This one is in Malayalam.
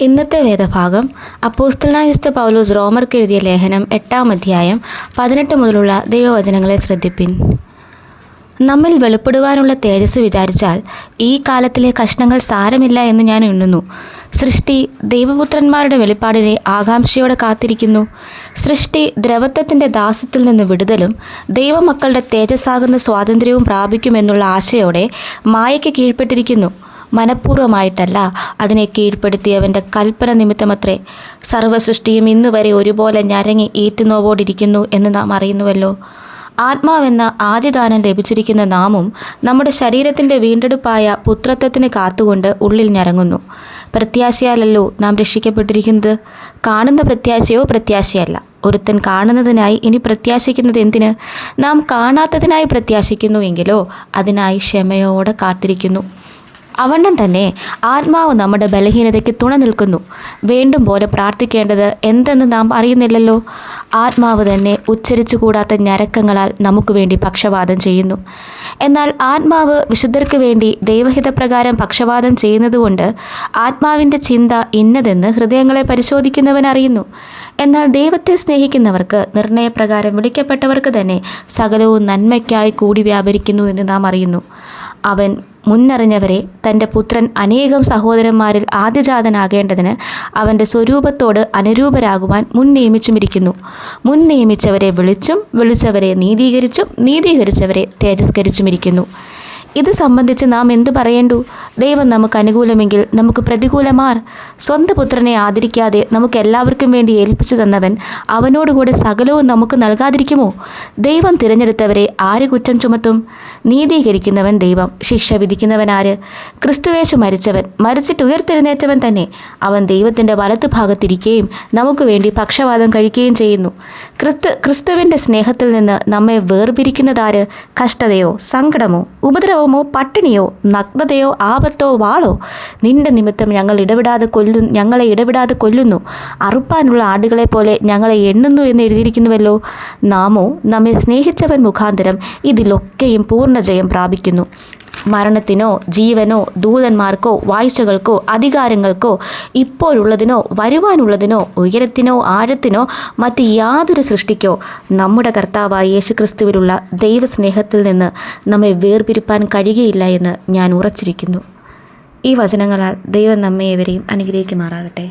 ഇന്നത്തെ വേദഭാഗം അപ്പോസ്തലനായുസ്ത പൗലോസ് റോമർക്ക് എഴുതിയ ലേഖനം എട്ടാം അധ്യായം പതിനെട്ട് മുതലുള്ള ദൈവവചനങ്ങളെ ശ്രദ്ധിപ്പിൻ. നമ്മിൽ വെളിപ്പെടുവാനുള്ള തേജസ് വിചാരിച്ചാൽ ഈ കാലത്തിലെ കഷ്ണങ്ങൾ സാരമില്ല എന്ന് ഞാൻ എണ്ണുന്നു. സൃഷ്ടി ദൈവപുത്രന്മാരുടെ വെളിപ്പാടിനെ ആകാംക്ഷയോടെ കാത്തിരിക്കുന്നു. സൃഷ്ടി ദ്രവത്വത്തിന്റെ ദാസത്തിൽ നിന്ന് വിടുതലും ദൈവമക്കളുടെ തേജസ്സാകുന്ന സ്വാതന്ത്ര്യവും പ്രാപിക്കുമെന്നുള്ള ആശയോടെ മായയ്ക്ക് കീഴ്പ്പെട്ടിരിക്കുന്നു. മനഃപൂർവമായിട്ടല്ല അതിനെ കീഴ്പ്പെടുത്തിയവന്റെ കൽപ്പന നിമിത്തമത്രേ. സർവസൃഷ്ടിയും ഇന്നുവരെ ഒരുപോലെ ഞരങ്ങി ഈറ്റുനോവോടിരിക്കുന്നു എന്ന് നാം അറിയുന്നുവല്ലോ. ആത്മാവെന്ന ആദ്യദാനം ലഭിച്ചിരിക്കുന്ന നാമും നമ്മുടെ ശരീരത്തിന്റെ വീണ്ടെടുപ്പായ പുത്രത്വത്തിന് കാത്തുകൊണ്ട് ഉള്ളിൽ ഞരങ്ങുന്നു. പ്രത്യാശയാലല്ലോ നാം രക്ഷിക്കപ്പെട്ടിരിക്കുന്നത്. കാണുന്ന പ്രത്യാശയോ പ്രത്യാശയല്ല. ഒരുത്തൻ കാണുന്നതിനായി ഇനി പ്രത്യാശിക്കുന്നത് എന്തിന്? നാം കാണാത്തതിനായി പ്രത്യാശിക്കുന്നുവെങ്കിലോ അതിനായി ക്ഷമയോടെ കാത്തിരിക്കുന്നു. അവണ്ണം തന്നെ ആത്മാവ് നമ്മുടെ ബലഹീനതയ്ക്ക് തുണ നിൽക്കുന്നു. വേണ്ടും പോലെ പ്രാർത്ഥിക്കേണ്ടത് എന്തെന്ന് നാം അറിയുന്നില്ലല്ലോ. ആത്മാവ് തന്നെ ഉച്ചരിച്ചു കൂടാത്ത ഞരക്കങ്ങളാൽ നമുക്ക് വേണ്ടി പക്ഷപാതം ചെയ്യുന്നു. എന്നാൽ ആത്മാവ് വിശുദ്ധർക്ക് വേണ്ടി ദൈവഹിതപ്രകാരം പക്ഷപാതം ചെയ്യുന്നതുകൊണ്ട് ആത്മാവിന്റെ ചിന്ത ഇന്നതെന്ന് ഹൃദയങ്ങളെ പരിശോധിക്കുന്നവൻ അറിയുന്നു. എന്നാൽ ദൈവത്തെ സ്നേഹിക്കുന്നവർക്ക് നിർണയപ്രകാരം വിളിക്കപ്പെട്ടവർക്ക് തന്നെ സകലവും നന്മയ്ക്കായി കൂടി വ്യാപരിക്കുന്നു എന്ന് നാം അറിയുന്നു. അവൻ മുന്നറിഞ്ഞവരെ തന്റെ പുത്രൻ അനേകം സഹോദരന്മാരിൽ ആദ്യജാതനാകേണ്ടതിന് അവന്റെ സ്വരൂപത്തോട് അനുരൂപരാകുവാൻ മുൻ നിയമിച്ചുമിരിക്കുന്നു മുൻ നിയമിച്ചവരെ വിളിച്ചും വിളിച്ചവരെ നീതീകരിച്ചും നീതീകരിച്ചവരെ തേജസ്കരിച്ചുമിരിക്കുന്നു. ഇത് സംബന്ധിച്ച് നാം എന്തു പറയേണ്ടു? ദൈവം നമുക്ക് അനുകൂലമെങ്കിൽ നമുക്ക് പ്രതികൂലമാർ. സ്വന്തം പുത്രനെ ആദരിക്കാതെ നമുക്ക് എല്ലാവർക്കും വേണ്ടി ഏൽപ്പിച്ചു തന്നവൻ അവനോടുകൂടെ സകലവും നമുക്ക് നൽകാതിരിക്കുമോ? ദൈവം തിരഞ്ഞെടുത്തവരെ ആര് കുറ്റം ചുമത്തും? നീതീകരിക്കുന്നവൻ ദൈവം ശിക്ഷ വിധിക്കുന്നവൻ ആര്? ക്രിസ്തുവേശു മരിച്ചവൻ മരിച്ചിട്ട് ഉയർത്തെഴുന്നേറ്റവൻ തന്നെ. അവൻ ദൈവത്തിന്റെ വലത്ത് ഭാഗത്തിരിക്കുകയും നമുക്ക് വേണ്ടി പക്ഷവാദം കഴിക്കുകയും ചെയ്യുന്നു. ക്രിസ്തു ക്രിസ്തുവിന്റെ സ്നേഹത്തിൽ നിന്ന് നമ്മെ വേർപിരിക്കുന്നതാര്? കഷ്ടതയോ സങ്കടമോ ഉപദ്രവമോ പട്ടിണിയോ നഗ്നതയോ ആപത്തോ വാളോ? നിന്റെ നിമിത്തം ഞങ്ങൾ ഇടപെടാതെ കൊല്ലു ഞങ്ങളെ ഇടപെടാതെ കൊല്ലുന്നു. അറുപ്പാനുള്ള ആടുകളെ പോലെ ഞങ്ങളെ എണ്ണുന്നു എന്ന് എഴുതിയിരിക്കുന്നുവല്ലോ. നാമോ നമ്മെ സ്നേഹിച്ചവൻ മുഖാന്തരം ഇതിലൊക്കെയും പൂർണജയം പ്രാപിക്കുന്നു. മരണത്തിനോ ജീവനോ ദൂതന്മാർക്കോ വാഴ്ചകൾക്കോ അധികാരങ്ങൾക്കോ ഇപ്പോഴുള്ളതിനോ വരുവാനുള്ളതിനോ ഉയരത്തിനോ ആഴത്തിനോ മറ്റ് യാതൊരു സൃഷ്ടിക്കോ നമ്മുടെ കർത്താവായ യേശു ക്രിസ്തുവിലുള്ള ദൈവസ്നേഹത്തിൽ നിന്ന് നമ്മെ വേർപിരിപ്പാൻ കഴിയുകയില്ല എന്ന് ഞാൻ ഉറച്ചിരിക്കുന്നു. ഈ വചനങ്ങളാൽ ദൈവം നമ്മെ ഏവരെയും അനുഗ്രഹിക്കുമാറാകട്ടെ.